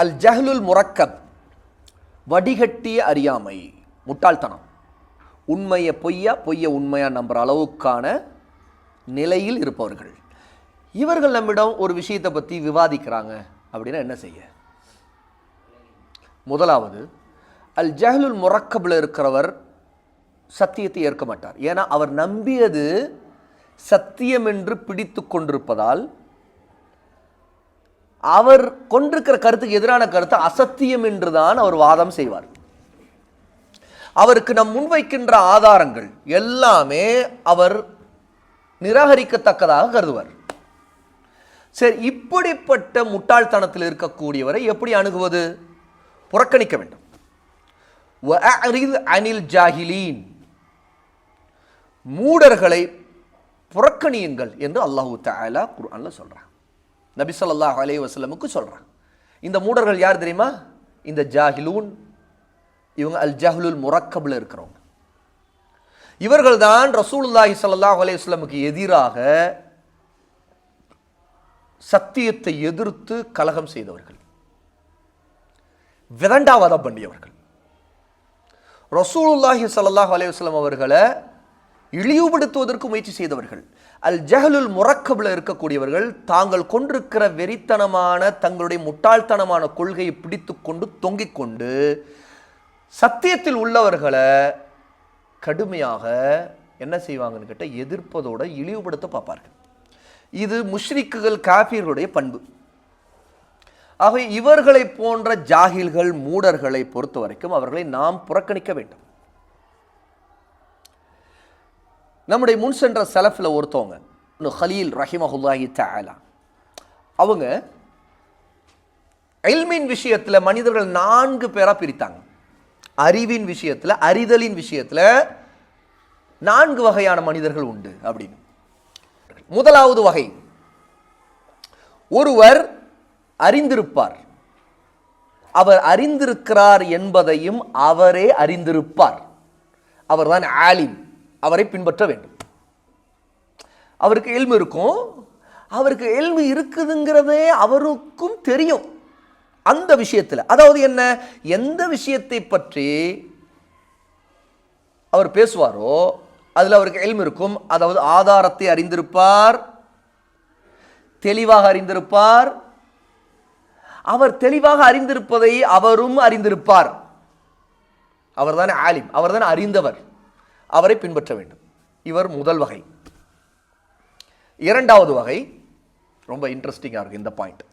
அல் ஜஹ்லுல் முரக்கப் வடிகட்டிய அறியாமை முட்டாள்தனம். உண்மையை பொய்யா பொய்ய உண்மையாக நம்புகிற அளவுக்கான நிலையில் இருப்பவர்கள். இவர்கள் நம்மிடம் ஒரு விஷயத்தை பற்றி விவாதிக்கிறாங்க அப்படின்னா என்ன செய்ய? முதலாவது அல் ஜஹ்லுல் முரக்கபில் இருக்கிறவர் சத்தியத்தை ஏற்க மாட்டார். ஏன்னா அவர் நம்பியது சத்தியம் என்று பிடித்து கொண்டிருப்பதால் அவர் கொண்டிருக்கிற கருத்துக்கு எதிரான கருத்து அசத்தியம் என்றுதான் அவர் வாதம் செய்வார். அவருக்கு நம் முன்வைக்கின்ற ஆதாரங்கள் எல்லாமே அவர் நிராகரிக்கத்தக்கதாக கருதுவார். சரி இப்படிப்பட்ட முட்டாள்தனத்தில் இருக்கக்கூடியவரை எப்படி அணுகுவது? புறக்கணிக்க வேண்டும். அனில் ஜாஹிலீன். மூடர்களை புறக்கணியுங்கள் என்று அல்லாஹு தஆலா குர்ஆன்ல சொல்கிறார் நபி ஸல்லல்லாஹு அலைஹி வஸல்லமுக்கு இந்த மூடர்கள் யார் தெரியுமா? இந்த ஜாஹிலூன் இவங்க அல் ஜஹ்லுல் முரக்கபில் இருக்கிறவங்க. இவர்கள் தான் ரசூலுல்லாஹி ஸல்லல்லாஹு அலையுஸ்லமுக்கு எதிராக சத்தியத்தை எதிர்த்து கலகம் செய்தவர்கள். விதண்டாவாதம் பண்ணியவர்கள். ரசூலுல்லாஹி சல்லாஹ் அலையுஸ்லம் அவர்களை இழிவுபடுத்துவதற்கு முயற்சி செய்தவர்கள். அல் ஜஹலுல் முரக்கபில் இருக்கக்கூடியவர்கள் தாங்கள் கொண்டிருக்கிற வெறித்தனமான தங்களுடைய முட்டாள்தனமான கொள்கையை பிடித்து கொண்டு தொங்கிக் கொண்டு சத்தியத்தில் உள்ளவர்களை கடுமையாக என்ன செய்வாங்கன்னு கேட்டால் எதிர்ப்பதோட இழிவுபடுத்த பார்ப்பார்கள். இது முஷ்ரிக்குகள் காஃபியர்களுடைய பண்பு. ஆகவே இவர்களை போன்ற ஜாகில்கள் மூடர்களை பொறுத்த வரைக்கும் அவர்களை நாம் புறக்கணிக்க வேண்டும். நம்முடைய முன் சென்ற செலஃபில் ஒருத்தவங்க இன்னும் ஹலீல் ரஹிமஹுல்லாஹி தஆலா. அவங்க எல்மின் விஷயத்தில் மனிதர்கள் நான்கு பேராக பிரித்தாங்க. அறிவின் விஷயத்தில் அறிதலின் விஷயத்தில் நான்கு வகையான மனிதர்கள் உண்டு அப்படின்னு. முதலாவது வகை ஒருவர் அறிந்திருப்பார். அவர் அறிந்திருக்கிறார் என்பதையும் அவரே அறிந்திருப்பார். அவர்தான் ஆலிம். அவரை பின்பற்ற வேண்டும். அவருக்கு எல்மு இருக்கும். அவருக்கு எல்மு இருக்குதுங்கிறதே அவருக்கும் தெரியும். அந்த விஷயத்தில் அதாவது என்ன? எந்த விஷயத்தை பற்றி அவர் பேசுவாரோ அதில் அவருக்கு எல்மு இருக்கும். அதாவது ஆதாரத்தை அறிந்திருப்பார் தெளிவாக அறிந்திருப்பார். அவர் தெளிவாக அறிந்திருப்பதை அவரும் அறிந்திருப்பார். அவர்தான் ஆலிம் அவர்தான் அறிந்தவர். அவரை பின்பற்ற வேண்டும். இவர் முதல் வகை. இரண்டாவது வகை ரொம்ப இன்ட்ரெஸ்டிங்காக இருக்கு இந்த பாயிண்ட்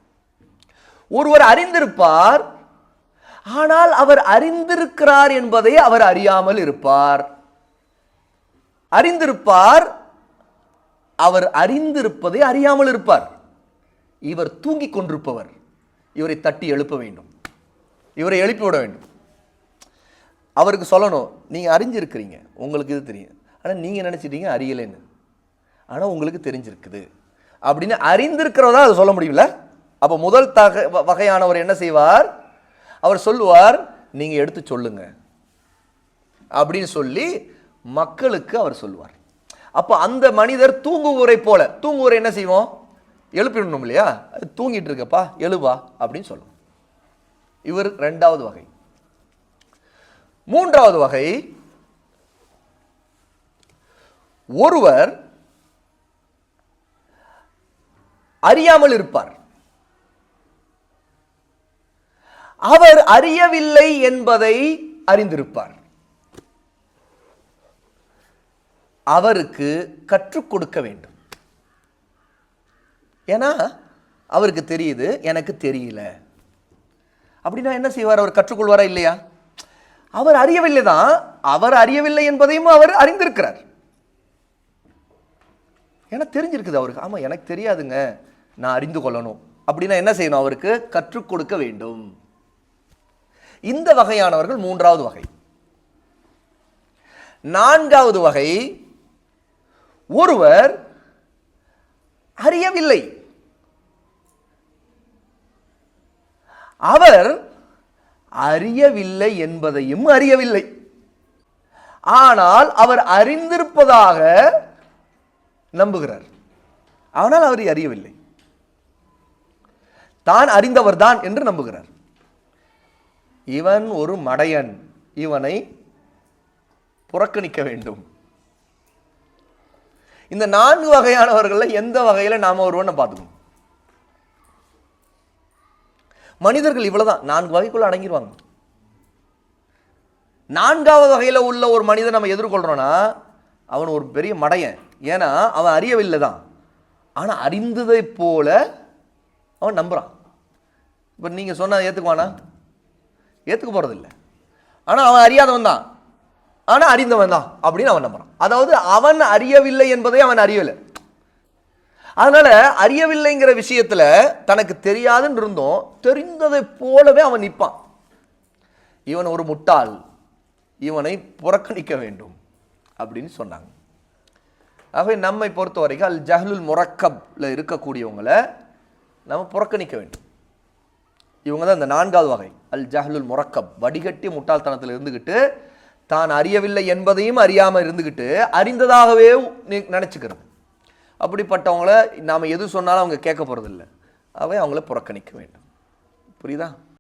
ஒருவர் அறிந்திருப்பார் ஆனால் அவர் அறிந்திருக்கிறார் என்பதை அவர் அறியாமல் இருப்பார். அறிந்திருப்பார் அவர் அறிந்திருப்பதை அறியாமல் இருப்பார். இவர் தூங்கிக் கொண்டிருப்பவர். இவரை தட்டி எழுப்ப வேண்டும். இவரை எழுப்பிவிட வேண்டும். அவருக்கு சொல்லணும் நீங்கள் அறிஞ்சிருக்கிறீங்க. உங்களுக்கு இது தெரியும். ஆனால் நீங்கள் நினச்சிட்டீங்க? அறியலைன்னு. ஆனால் உங்களுக்கு தெரிஞ்சிருக்குது. அப்படின்னு அறிந்திருக்கிறதா அதை சொல்ல முடியல அப்போ முதல் தக வ- வகையானவர் என்ன செய்வார்? அவர் சொல்லுவார் நீங்கள் எடுத்து சொல்லுங்க. அப்படின்னு சொல்லி மக்களுக்கு அவர் சொல்லுவார். அப்போ அந்த மனிதர் தூங்குவோரை போல தூங்குவோரை என்ன செய்வோம்? எழுப்பிடணும் இல்லையா? அது தூங்கிட்டு இருக்கப்பா எழுவா அப்படின்னு சொல்லுவோம். இவர் ரெண்டாவது வகை. மூன்றாவது வகை. ஒருவர் அறியாமல் இருப்பார். அவர் அறியவில்லை என்பதை அறிந்திருப்பார். அவருக்கு கற்றுக் கொடுக்க வேண்டும். ஏன்னா அவருக்கு தெரியுது எனக்கு தெரியல. அப்படின்னா என்ன செய்வார்? அவர் கற்றுக்கொள்வாரா இல்லையா? அவர் அறியவில்லை தான் அவர் அறியவில்லை என்பதையும் அவர் அறிந்திருக்கிறார். ஏன்னா தெரிஞ்சிருக்குது அவருக்கு. ஆமாம் எனக்கு தெரியாதுங்க. நான் அறிந்து கொள்ளணும். அப்படின்னா என்ன செய்யணும் அவருக்கு? கற்றுக் கொடுக்க வேண்டும். இந்த வகையானவர்கள் மூன்றாவது வகை. நான்காவது வகை ஒருவர் அறியவில்லை. அவர் அறியவில்லை என்பதையும் அறியவில்லை. ஆனால் அவர் அறிந்திருப்பதாக நம்புகிறார். ஆனால் அவர் அறியவில்லை. தான் அறிந்தவர்தான் என்று நம்புகிறார். இவன் ஒரு மடையன். இவனை புறக்கணிக்க வேண்டும். இந்த நான்கு வகையானவர்களை எந்த வகையில் நாம் ஒருவனை பார்த்துக்கணும்? மனிதர்கள் இவ்வளோதான் நான்கு வகைக்குள்ள அடங்கிடுவாங்க நான்காவது வகையில் உள்ள ஒரு மனிதன் நம்ம எதிர்கொள்கிறோன்னா அவன் ஒரு பெரிய மடையன். ஏன்னா அவன் அறியவில்லை தான் ஆனால் அறிந்ததை போல அவன் நம்புகிறான் இப்போ நீங்கள் சொன்னா ஏற்றுக்குவானா ஏற்றுக்க போகிறதில்ல ஆனால் அவன் அறியாதவன் தான். ஆனால் அறிந்தவன் தான். அப்படின்னு அவன் நம்புகிறான் அதாவது அவன் அறியவில்லை என்பதை அவன் அறியவில்லை. அதனால் அறியவில்லைங்கிற விஷயத்தில் தனக்கு தெரியாதுன்னு இருந்தோம். தெரிந்ததை போலவே அவன் நிற்பான். இவன் ஒரு முட்டாள். இவனை புறக்கணிக்க வேண்டும் அப்படின்னு சொன்னாங்க. ஆகவே நம்மை பொறுத்த வரைக்கும் அல் ஜஹ்லுல் முரக்கப்பில் இருக்கக்கூடியவங்களை நம்ம புறக்கணிக்க வேண்டும். இவங்க தான் இந்த நான்காவது வகை. அல் ஜஹ்லுல் முரக்கப். வடிகட்டி முட்டாள்தனத்தில் இருந்துக்கிட்டு தான் அறியவில்லை என்பதையும் அறியாமல் இருந்துக்கிட்டு அறிந்ததாகவே நி- அப்படிப்பட்டவங்கள நாம் எது சொன்னாலும் அவங்க கேட்க போகிறதில்ல அவை அவங்கள புறக்கணிக்க வேண்டும். புரியுதா?